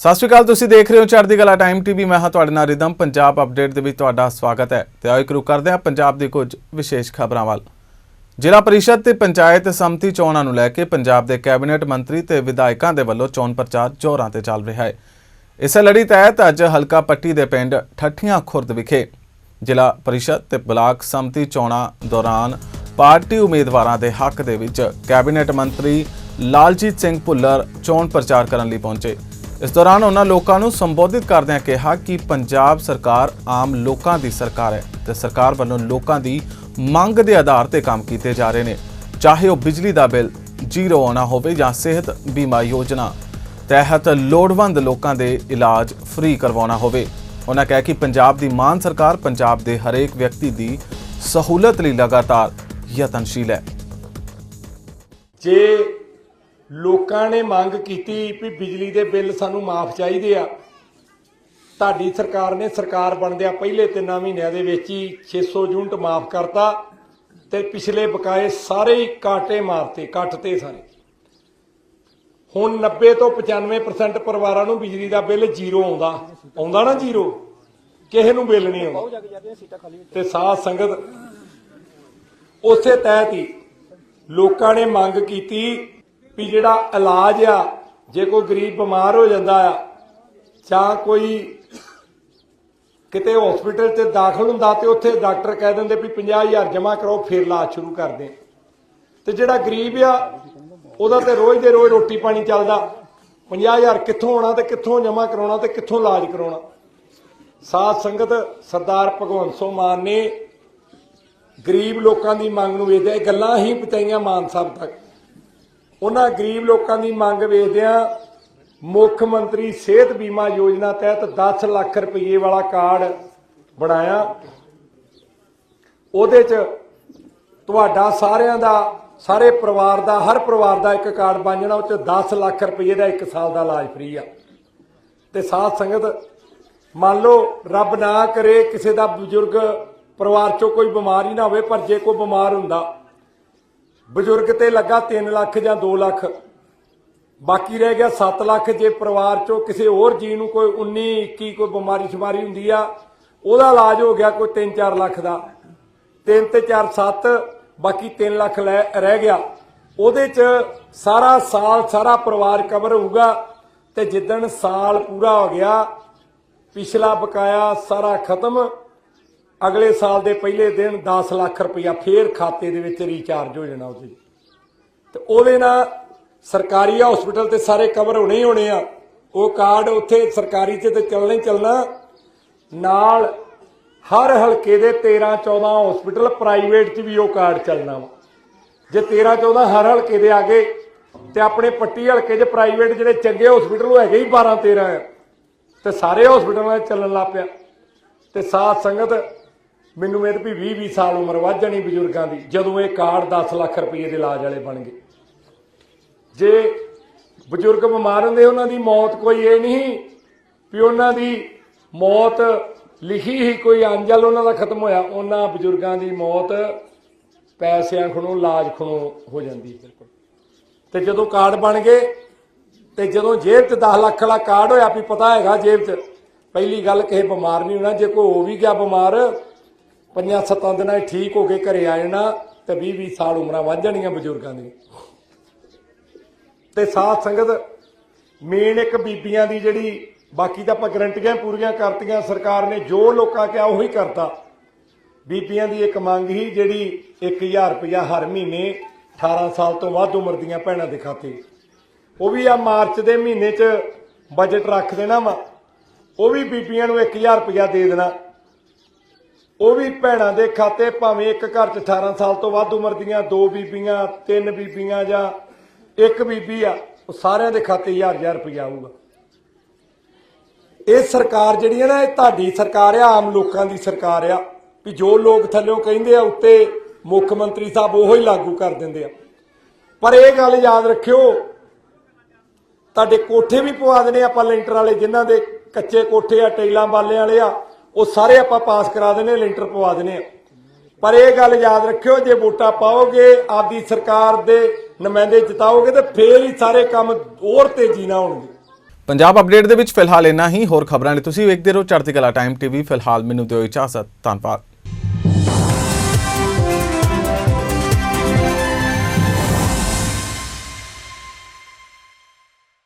ਸਤਿ ਸ਼੍ਰੀ ਅਕਾਲ, ਤੁਸੀਂ ਦੇਖ ਰਹੇ ਹੋ ਚੜ੍ਹਦੀ ਕਲਾ ਟਾਈਮ ਟੀਵੀ ਮੈਂ ਹਾਂ ਤੁਹਾਡੇ ਨਾਲ ਰਿਦਮ। ਪੰਜਾਬ ਅਪਡੇਟ ਦੇ ਵਿੱਚ ਤੁਹਾਡਾ ਸਵਾਗਤ ਹੈ ਤੇ ਆਓ ਇੱਕ ਰੁਕ ਕਰਦੇ ਹਾਂ ਪੰਜਾਬ ਦੀ ਕੁਝ ਵਿਸ਼ੇਸ਼ ਖਬਰਾਂ ਵੱਲ। ਜ਼ਿਲ੍ਹਾ ਪਰਿਸ਼ਦ ਤੇ ਪੰਚਾਇਤ ਸਮਿਤੀ ਚੋਣਾਂ ਨੂੰ ਲੈ ਕੇ ਪੰਜਾਬ ਦੇ ਕੈਬਨਿਟ ਮੰਤਰੀ ਤੇ ਵਿਧਾਇਕਾਂ ਦੇ ਵੱਲੋਂ ਚੋਣ ਪ੍ਰਚਾਰ ਜ਼ੋਰਾਂ ਤੇ ਚੱਲ ਰਿਹਾ ਹੈ। ਇਸੇ ਲੜੀ ਤਹਿਤ ਅੱਜ ਹਲਕਾ ਪੱਟੀ ਦੇ ਪਿੰਡ ਠੱਠੀਆਂ ਖੁਰਦ ਵਿਖੇ ਜ਼ਿਲ੍ਹਾ ਪਰਿਸ਼ਦ ਤੇ ਬਲਾਕ ਸਮਿਤੀ ਚੋਣਾਂ ਦੌਰਾਨ ਪਾਰਟੀ ਉਮੀਦਵਾਰਾਂ ਦੇ ਹੱਕ ਦੇ ਵਿੱਚ ਕੈਬਨਿਟ ਮੰਤਰੀ ਲਾਲਜੀਤ ਸਿੰਘ ਭੁੱਲਰ ਚੋਣ ਪ੍ਰਚਾਰ ਕਰਨ ਲਈ ਪਹੁੰਚੇ। ਇਸ ਦੌਰਾਨ ਉਹਨਾਂ ਲੋਕਾਂ ਨੂੰ ਸੰਬੋਧਿਤ ਕਰਦਿਆਂ ਕਿਹਾ ਕਿ ਪੰਜਾਬ ਸਰਕਾਰ ਆਮ ਲੋਕਾਂ ਦੀ ਸਰਕਾਰ ਹੈ ਤੇ ਸਰਕਾਰ ਵੱਲੋਂ ਲੋਕਾਂ ਦੀ ਮੰਗ ਦੇ ਆਧਾਰ ਤੇ ਕੰਮ ਕੀਤੇ ਜਾ ਰਹੇ ਨੇ। ਚਾਹੇ ਉਹ ਬਿਜਲੀ ਦਾ ਬਿੱਲ, ਜ਼ੀਰੋ ਆਉਣਾ ਹੋਵੇ ਜਾਂ ਸਿਹਤ ਬੀਮਾ ਯੋਜਨਾ, ਤਹਿਤ ਲੋੜਵੰਦ ਲੋਕਾਂ ਦੇ ਇਲਾਜ ਫ੍ਰੀ ਕਰਵਾਉਣਾ ਹੋਵੇ। ਉਹਨਾਂ ਕਹਿ ਕਿ ਪੰਜਾਬ ਦੀ ਮਾਨ ਸਰਕਾਰ ਪੰਜਾਬ ਦੇ ਹਰੇਕ ਵਿਅਕਤੀ ਦੀ ਸਹੂਲਤ ਲਈ ਲਗਾਤਾਰ ਯਤਨਸ਼ੀਲ ਹੈ। ਜੇ ਲੋਕਾਂ ਨੇ ਮੰਗ ਕੀਤੀ ਵੀ ਬਿਜਲੀ ਦੇ ਬਿੱਲ ਸਾਨੂੰ ਮਾਫ ਚਾਹੀਦੇ ਆ। ਤੁਹਾਡੀ ਸਰਕਾਰ ਨੇ ਸਰਕਾਰ ਬਣਦਿਆਂ ਪਹਿਲੇ ਤਿੰਨਾਂ ਮਹੀਨਿਆਂ ਦੇ ਵਿੱਚ ਹੀ 600 ਯੂਨਿਟ ਮਾਫ ਕਰਤਾ ਤੇ ਪਿਛਲੇ ਬਕਾਏ ਸਾਰੇ ਹੀ ਕਾਟੇ ਮਾਰਤੇ, ਕੱਟਤੇ ਸਾਰੇ। ਹੁਣ 90 ਤੋਂ 95% ਪਰਿਵਾਰਾਂ ਨੂੰ ਬਿਜਲੀ ਦਾ ਬਿੱਲ ਜ਼ੀਰੋ ਆਉਂਦਾ। ਆਉਂਦਾ ਨਾ ਜ਼ੀਰੋ? ਕਿਸੇ ਨੂੰ ਬਿੱਲ ਨਹੀਂ ਆਉਂਦਾ। ਤੇ ਸਾਧ ਸੰਗਤ, ਉਸੇ ਤਹਿਤ ਹੀ ਲੋਕਾਂ ਨੇ ਮੰਗ ਕੀਤੀ ਵੀ ਜਿਹੜਾ ਇਲਾਜ ਆ, ਜੇ ਕੋਈ ਗਰੀਬ ਬਿਮਾਰ ਹੋ ਜਾਂਦਾ ਆ, ਜਾਂ ਕੋਈ ਕਿਤੇ ਹਸਪੀਟਲ 'ਚ ਦਾਖਲ ਹੁੰਦਾ ਤੇ ਉੱਥੇ ਡਾਕਟਰ ਕਹਿ ਦਿੰਦੇ ਵੀ 50000 ਜਮ੍ਹਾਂ ਕਰੋ, ਫਿਰ ਇਲਾਜ ਸ਼ੁਰੂ ਕਰਦੇ ਤੇ ਜਿਹੜਾ ਗਰੀਬ ਆ, ਉਹਦਾ ਤੇ ਰੋਜ਼ ਦੇ ਰੋਜ਼ ਰੋਟੀ ਪਾਣੀ ਚੱਲਦਾ। 50000 ਕਿੱਥੋਂ ਆਉਣਾ ਤੇ ਕਿੱਥੋਂ ਜਮ੍ਹਾਂ ਕਰਾਉਣਾ ਤੇ ਕਿੱਥੋਂ ਇਲਾਜ ਕਰਾਉਣਾ। ਸਾਧ ਸੰਗਤ ਸਰਦਾਰ ਭਗਵੰਤ ਸਿੰਘ ਮਾਨ ਨੇ ਗਰੀਬ ਲੋਕਾਂ ਦੀ ਮੰਗ ਨੂੰ ਵੇਖਦੇ ਇਹ ਗੱਲਾਂ ਹੀ ਪਹੁੰਚਾਈਆਂ ਮਾਨ ਸਾਹਿਬ ਤੱਕ। ਉਹਨਾਂ ਗਰੀਬ ਲੋਕਾਂ ਦੀ ਮੰਗ ਵੇਖਦਿਆਂ ਮੁੱਖ ਮੰਤਰੀ ਸਿਹਤ ਬੀਮਾ ਯੋਜਨਾ ਤਹਿਤ 10 ਲੱਖ ਰੁਪਏ ਵਾਲਾ ਕਾਰਡ ਬਣਾਇਆ। ਉਹਦੇ 'ਚ ਤੁਹਾਡਾ ਸਾਰਿਆਂ ਦਾ, ਸਾਰੇ ਪਰਿਵਾਰ ਦਾ, ਹਰ ਪਰਿਵਾਰ ਦਾ ਇੱਕ ਕਾਰਡ ਬਣ ਜਾਣਾ, ਉਹ 'ਚ 10 ਲੱਖ ਰੁਪਏ ਦਾ ਇੱਕ ਸਾਲ ਦਾ ਇਲਾਜ ਫ੍ਰੀ ਆ। ਤੇ ਸਾਥ ਸੰਗਤ, ਮੰਨ ਲਓ ਰੱਬ ਨਾ ਕਰੇ ਕਿਸੇ ਦਾ ਬਜ਼ੁਰਗ ਪਰਿਵਾਰ ਚੋਂ ਕੋਈ ਬਿਮਾਰੀ ਨਾ ਹੋਵੇ, ਪਰ ਜੇ ਕੋਈ ਬਿਮਾਰ ਹੁੰਦਾ ਬਜ਼ੁਰਗ ਤੇ ਲੱਗਾ 3 ਲੱਖ ਜਾਂ 2 ਲੱਖ। ਬਾਕੀ ਰਹਿ ਗਿਆ 7 ਲੱਖ ਜੇ ਪਰਿਵਾਰ ਚੋਂ ਕਿਸੇ ਹੋਰ ਜੀ ਨੂੰ ਕੋਈ 19 21 ਕੋਈ ਬਿਮਾਰੀ ਸ਼ਮਾਰੀ ਹੁੰਦੀ ਆ, ਉਹਦਾ ਇਲਾਜ ਹੋ ਗਿਆ ਕੋਈ 3-4 ਲੱਖ ਦਾ। 3 ਤੇ 4 7 ਬਾਕੀ 3 ਲੱਖ ਲੈ ਰਹਿ ਗਿਆ। ਉਹਦੇ ਚ ਸਾਰਾ ਸਾਲ ਸਾਰਾ ਪਰਿਵਾਰ ਕਵਰ ਹੋਊਗਾ ਤੇ ਜਿੱਦਣ ਸਾਲ ਪੂਰਾ ਹੋ ਗਿਆ, ਪਿਛਲਾ ਬਕਾਇਆ ਸਾਰਾ ਖਤਮ ਅਗਲੇ ਸਾਲ ਦੇ ਪਹਿਲੇ ਦਿਨ 10 ਲੱਖ ਰੁਪਇਆ ਫੇਰ ਖਾਤੇ ਦੇ ਵਿੱਚ ਰੀਚਾਰਜ ਹੋ ਜਾਣਾ ਉਹਦੇ। ਤੇ ਉਹਦੇ ਨਾਲ ਸਰਕਾਰੀ ਹਸਪੀਟਲ ਤੇ ਸਾਰੇ ਕਵਰ ਹੋਣੇ ਹੀ ਹੋਣੇ ਆ। ਉਹ ਕਾਰਡ ਉੱਥੇ ਸਰਕਾਰੀ ਤੇ ਤੇ ਚੱਲਣਾ ਹੀ ਚੱਲਣਾ। ਨਾਲ ਹਰ ਹਲਕੇ ਦੇ 13 14 ਹਸਪੀਟਲ ਪ੍ਰਾਈਵੇਟ 'ਚ ਵੀ ਉਹ ਕਾਰਡ ਚੱਲਣਾ ਵਾ। ਜੇ 13 14 ਹਰ ਹਲਕੇ ਦੇ ਆ ਗਏ, ਤੇ ਆਪਣੇ ਪੱਟੀ ਹਲਕੇ 'ਚ ਪ੍ਰਾਈਵੇਟ ਜਿਹੜੇ ਚੰਗੇ ਹਸਪੀਟਲ ਉਹ ਹੈਗੇ ਹੀ 12 13 ਆ। ਤੇ ਸਾਰੇ ਹਸਪੀਟਲਾਂ 'ਚ ਚੱਲਣ ਲੱਗ ਪਿਆ। ਤੇ ਸਾਥ ਸੰਗਤ ਮੈਨੂੰ ਇਹ ਵੀ 20 20 ਸਾਲ ਉਮਰ ਵੱਧ ਜਾਣੀ ਬਜ਼ੁਰਗਾਂ ਦੀ, ਜਦੋਂ ਇਹ ਕਾਰਡ 10 ਲੱਖ ਰੁਪਏ ਦੇ ਇਲਾਜ ਵਾਲੇ ਬਣ ਗਏ। ਜੇ ਬਜ਼ੁਰਗ ਬਿਮਾਰ ਹੁੰਦੇ, ਉਹਨਾਂ ਦੀ ਮੌਤ ਕੋਈ ਇਹ ਨਹੀਂ ਵੀ ਉਹਨਾਂ ਦੀ ਮੌਤ ਲਿਖੀ ਹੀ ਕੋਈ ਅੰਜਲ ਉਹਨਾਂ ਦਾ ਖਤਮ ਹੋਇਆ, ਉਹਨਾਂ ਬਜ਼ੁਰਗਾਂ ਦੀ ਮੌਤ ਪੈਸਿਆਂ ਖਣੋਂ, ਇਲਾਜ ਖਣੋਂ ਹੋ ਜਾਂਦੀ। ਬਿਲਕੁਲ ਤੇ ਜਦੋਂ ਕਾਰਡ ਬਣ ਗਏ, ਤੇ ਜਦੋਂ ਜੇਬ 'ਚ 10 ਲੱਖ ਵਾਲਾ ਕਾਰਡ ਹੋਇਆ, ਵੀ ਪਤਾ ਹੈਗਾ ਜੇਬ 'ਚ, ਪਹਿਲੀ ਗੱਲ ਕਿਸੇ ਬਿਮਾਰ ਨਹੀਂ ਹੋਣਾ, ਜੇ ਕੋਈ ਹੋ ਵੀ ਗਿਆ ਬਿਮਾਰ ਪੰਜਾਂ ਸੱਤਾਂ ਦਿਨਾਂ 'ਚ ਠੀਕ ਹੋ ਕੇ ਘਰੇ ਆ ਜਾਣਾ ਤੇ 20 20 ਸਾਲ ਉਮਰਾਂ ਵੱਧ ਜਾਣੀਆਂ ਬਜ਼ੁਰਗਾਂ ਦੀ ਤੇ ਸਾਥ ਸੰਗਤ ਮੇਨ ਇੱਕ ਬੀਬੀਆਂ ਦੀ ਜਿਹੜੀ ਬਾਕੀ ਤਾਂ ਆਪਾਂ ਗਰੰਟੀਆਂ ਪੂਰੀਆਂ ਕਰਤੀਆਂ, ਸਰਕਾਰ ਨੇ ਜੋ ਲੋਕਾਂ ਕਿਹਾ ਉਹੀ ਕਰਤਾ। ਬੀਬੀਆਂ ਦੀ ਇੱਕ ਮੰਗ ਹੀ ਜਿਹੜੀ 1000 ਰੁਪਇਆ ਹਰ ਮਹੀਨੇ 18 ਸਾਲ ਤੋਂ ਵੱਧ ਉਮਰ ਦੀਆਂ ਭੈਣਾਂ ਦੇ ਖਾਤੇ। ਉਹ ਵੀ ਆ ਮਾਰਚ ਦੇ ਮਹੀਨੇ 'ਚ ਬਜਟ ਰੱਖ ਦੇਣਾ ਵਾ। ਉਹ ਵੀ ਬੀਬੀਆਂ ਨੂੰ 1000 ਰੁਪਇਆ ਦੇ ਦੇਣਾ। ਉਹ ਵੀ ਭੈਣਾਂ ਦੇ ਖਾਤੇ ਭਾਵੇਂ ਇੱਕ ਘਰ 'ਚ 18 ਸਾਲ ਤੋਂ ਵੱਧ ਉਮਰ ਦੀਆਂ ਦੋ ਬੀਬੀਆਂ, ਤਿੰਨ ਬੀਬੀਆਂ ਜਾਂ ਇੱਕ ਬੀਬੀ ਆ, ਉਹ ਸਾਰਿਆਂ ਦੇ ਖਾਤੇ 1000 ਰੁਪਇਆ ਆਊਗਾ। ਇਹ ਸਰਕਾਰ ਜਿਹੜੀ ਹੈ ਨਾ, ਇਹ ਤੁਹਾਡੀ ਸਰਕਾਰ ਆ, ਆਮ ਲੋਕਾਂ ਦੀ ਸਰਕਾਰ ਆ, ਵੀ ਜੋ ਲੋਕ ਥੱਲਿਓਂ ਕਹਿੰਦੇ ਆ, ਉੱਤੇ ਮੁੱਖ ਮੰਤਰੀ ਸਾਹਿਬ ਉਹੋ ਹੀ ਲਾਗੂ ਕਰ ਦਿੰਦੇ ਆ। ਪਰ ਇਹ ਗੱਲ ਯਾਦ ਰੱਖਿਓ, ਤੁਹਾਡੇ ਕੋਠੇ ਵੀ ਪਵਾ ਦਨੇ ਆਪਾਂ ਲੈਂਟਰ ਵਾਲੇ, ਜਿਨ੍ਹਾਂ ਦੇ ਕੱਚੇ ਕੋਠੇ ਆ, ਟੈਲਾਂ ਵਾਲੇ ਵਾਲੇ ਆ ਉਹ ਸਾਰੇ ਆਪਾਂ ਪਾਸ ਕਰਾ ਦਨੇ ਲੈਂਟਰ ਪਵਾ ਦੇਣੇ ਆ। ਪਰ ਇਹ ਗੱਲ ਯਾਦ ਰੱਖਿਓ, ਜੇ ਵੋਟਾਂ ਪਾਓਗੇ, ਆਪਦੀ ਸਰਕਾਰ ਦੇ ਨੁਮਾਇੰਦੇ ਜਿਤਾਓਗੇ, ਤੇ ਫੇਰ ਹੀ ਸਾਰੇ ਕੰਮ ਹੋਰ ਤੇਜ਼ੀ ਨਾਲ ਹੋਣਗੇ। ਪੰਜਾਬ ਅਪਡੇਟ ਦੇ ਵਿੱਚ ਫਿਲਹਾਲ ਇੰਨਾ ਹੀ। ਹੋਰ ਖਬਰਾਂ ਲਈ ਤੁਸੀਂ ਵੇਖਦੇ ਰਹੋ ਚੜ੍ਹਦੀ ਕਲਾ ਟਾਈਮ ਟੀਵੀ। ਫਿਲਹਾਲ ਮੈਨੂੰ ਦਿਓ ਇਜਾਜ਼ਤ। ਧੰਨਵਾਦ।